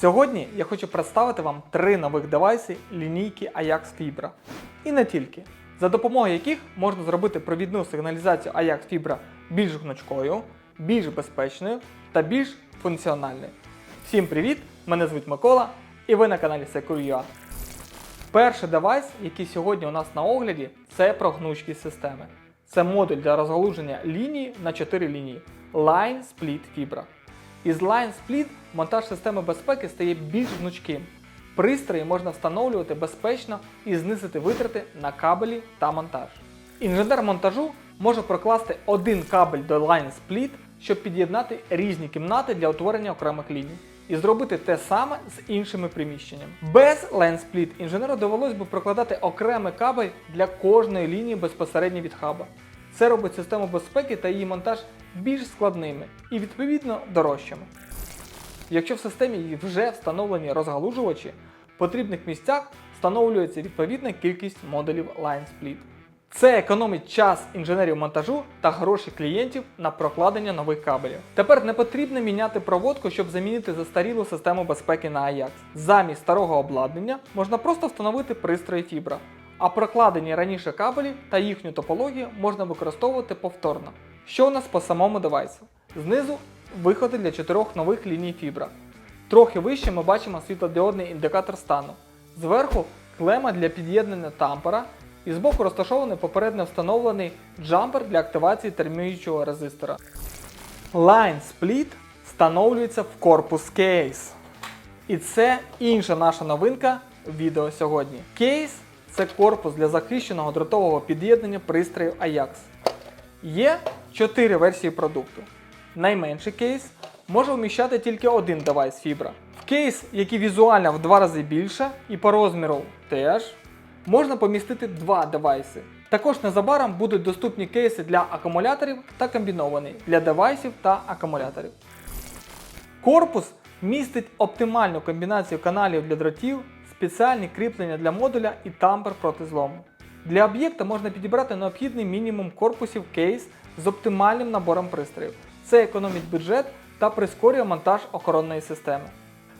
Сьогодні я хочу представити вам три нових девайси лінійки Ajax Fibra. І не тільки, за допомогою яких можна зробити провідну сигналізацію Ajax Fibra більш гнучкою, більш безпечною та більш функціональною. Всім привіт! Мене звуть Микола і ви на каналі Secure.ua. Перший девайс, який сьогодні у нас на огляді, це про гнучкість системи. Це модуль для розгалуження лінії на 4 лінії Line Split Fibra. Із Line Split монтаж системи безпеки стає більш гнучким. Пристрої можна встановлювати безпечно і знизити витрати на кабелі та монтаж. Інженер монтажу може прокласти один кабель до Line Split, щоб під'єднати різні кімнати для утворення окремих ліній. І зробити те саме з іншими приміщеннями. Без Line Split інженеру довелось би прокладати окремий кабель для кожної лінії безпосередньо від хаба. Це робить систему безпеки та її монтаж більш складними і відповідно дорожчими. Якщо в системі вже встановлені розгалужувачі, в потрібних місцях встановлюється відповідна кількість модулів Line Split. Це економить час інженерів монтажу та гроші клієнтів на прокладення нових кабелів. Тепер не потрібно міняти проводку, щоб замінити застарілу систему безпеки на Ajax. Замість старого обладнання можна просто встановити пристрої Fibra, а прокладені раніше кабелі та їхню топологію можна використовувати повторно. Що у нас по самому девайсу? Знизу виходи для чотирьох нових ліній Fibra. Трохи вище ми бачимо світлодіодний індикатор стану. Зверху клема для під'єднання тампера і збоку розташований попередньо встановлений джампер для активації терміючого резистора. Line Split встановлюється в корпус кейс. І це інша наша новинка відео сьогодні. Кейс це корпус для захищеного дротового під'єднання пристроїв Ajax. Є 4 версії продукту. Найменший кейс може вміщати тільки один девайс Fibra. В кейс, який візуально в два рази більше і по розміру теж, можна помістити два девайси. Також незабаром будуть доступні кейси для акумуляторів та комбінований для девайсів та акумуляторів. Корпус містить оптимальну комбінацію каналів для дротів, спеціальні кріплення для модуля і тампер проти злому. Для об'єкта можна підібрати необхідний мінімум корпусів кейс з оптимальним набором пристроїв. Це економить бюджет та прискорює монтаж охоронної системи.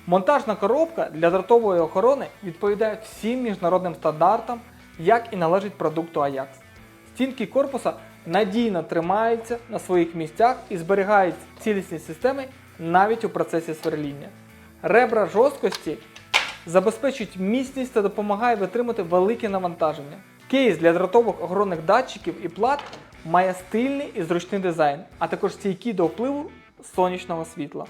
Монтажна коробка для дротової охорони відповідає всім міжнародним стандартам, як і належить продукту Ajax. Стінки корпуса надійно тримаються на своїх місцях і зберігають цілісність системи навіть у процесі сверління. Ребра жорсткості забезпечують міцність та допомагає витримати велике навантаження. Кейс для дротових охоронних датчиків і плат має стильний і зручний дизайн, а також стійкий до впливу сонячного світла.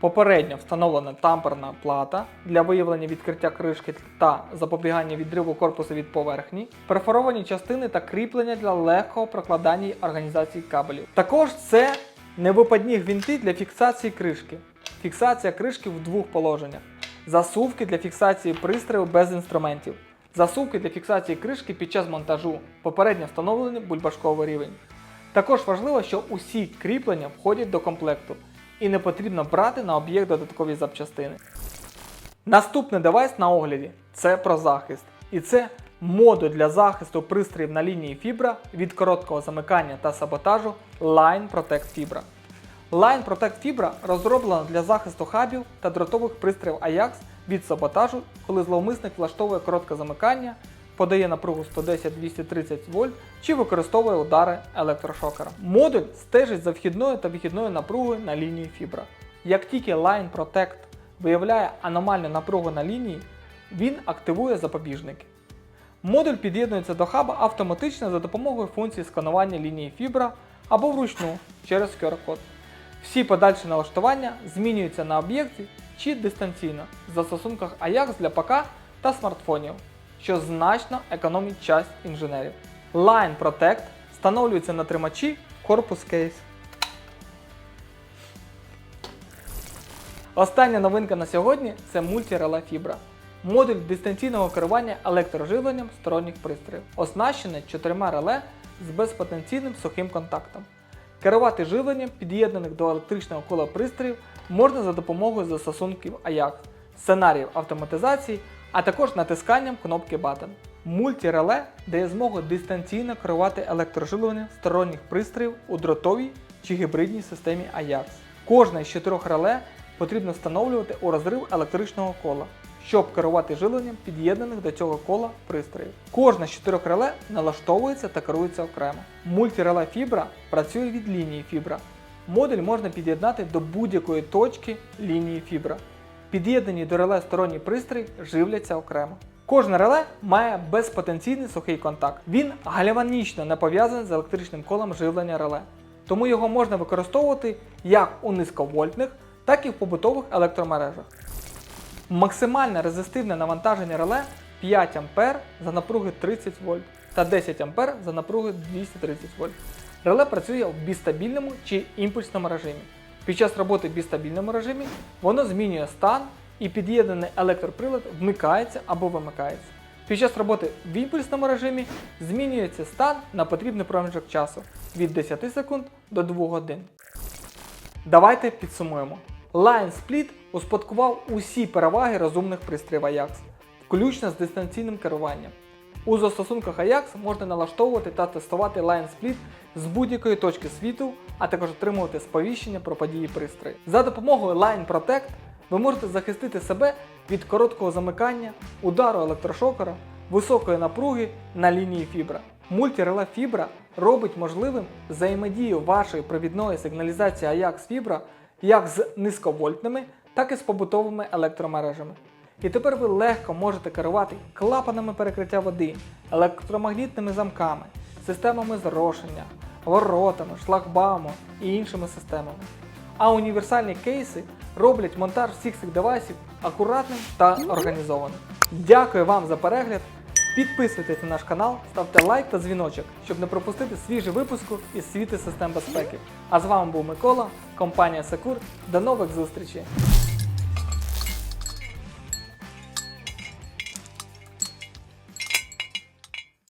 Попередньо встановлена тамперна плата для виявлення відкриття кришки та запобігання відриву корпусу від поверхні, перфоровані частини та кріплення для легкого прокладання й організації кабелів. Також це невипадні гвинти для фіксації кришки, фіксація кришки в двох положеннях, засувки для фіксації пристрою без інструментів, засувки для фіксації кришки під час монтажу, попередньо встановлений бульбашковий рівень. Також важливо, що усі кріплення входять до комплекту і не потрібно брати на об'єкт додаткові запчастини. Наступний девайс на огляді це про захист. І це модуль для захисту пристроїв на лінії Fibra від короткого замикання та саботажу Line Protect Fibra. Line Protect Fibra розроблена для захисту хабів та дротових пристроїв Ajax від саботажу, коли зловмисник влаштовує коротке замикання, подає напругу 110-230 вольт чи використовує удари електрошокера. Модуль стежить за вхідною та вихідною напругою на лінії Fibra. Як тільки Line Protect виявляє аномальну напругу на лінії, він активує запобіжники. Модуль під'єднується до хаба автоматично за допомогою функції сканування лінії Fibra або вручну через QR-код. Всі подальші налаштування змінюються на об'єкті чи дистанційно в застосунках Ajax для ПК та смартфонів, що значно економить час інженерів. Line Protect встановлюється на тримачі в корпус кейс. Остання новинка на сьогодні це мультиреле Fibra. Модуль дистанційного керування електроживленням сторонніх пристроїв, оснащений чотирма реле з безпотенційним сухим контактом. Керувати живленням під'єднаних до електричного кола пристроїв можна за допомогою застосунків Ajax, сценаріїв автоматизації, а також натисканням кнопки Button. Мультиреле дає змогу дистанційно керувати електроживленням сторонніх пристроїв у дротовій чи гібридній системі Ajax. Кожне з чотирьох реле потрібно встановлювати у розрив електричного кола, щоб керувати живленням під'єднаних до цього кола пристроїв. Кожне з чотирьох реле налаштовується та керується окремо. Мультиреле фібра працює від лінії фібра. Модуль можна під'єднати до будь-якої точки лінії фібра. Під'єднані до реле сторонні пристрої живляться окремо. Кожне реле має безпотенційний сухий контакт. Він гальванічно не пов'язаний з електричним колом живлення реле, тому його можна використовувати як у низьковольтних, так і в побутових електромережах. Максимальне резистивне навантаження реле 5 А за напруги 30 В та 10 А за напруги 230 В. Реле працює в бістабільному чи імпульсному режимі. Під час роботи в бістабільному режимі воно змінює стан і під'єднаний електроприлад вмикається або вимикається. Під час роботи в імпульсному режимі змінюється стан на потрібний проміжок часу від 10 секунд до 2 годин. Давайте підсумуємо. Line Split успадкував усі переваги розумних пристроїв Ajax, включно з дистанційним керуванням. У застосунках Ajax можна налаштовувати та тестувати Line Split з будь-якої точки світу, а також отримувати сповіщення про події пристрою. За допомогою Line Protect ви можете захистити себе від короткого замикання, удару електрошокера, високої напруги на лінії фібра. Мультиреле фібра робить можливим взаємодію вашої провідної сигналізації Ajax Fibra як з низьковольтними, так і з побутовими електромережами. І тепер ви легко можете керувати клапанами перекриття води, електромагнітними замками, системами зрошення, воротами, шлагбаумом і іншими системами. А універсальні кейси роблять монтаж всіх цих девайсів акуратним та організованим. Дякую вам за перегляд. Підписуйтесь на наш канал, ставте лайк та дзвіночок, щоб не пропустити свіжі випуску із світу систем безпеки. А з вами був Микола, компанія Секур. До нових зустрічей!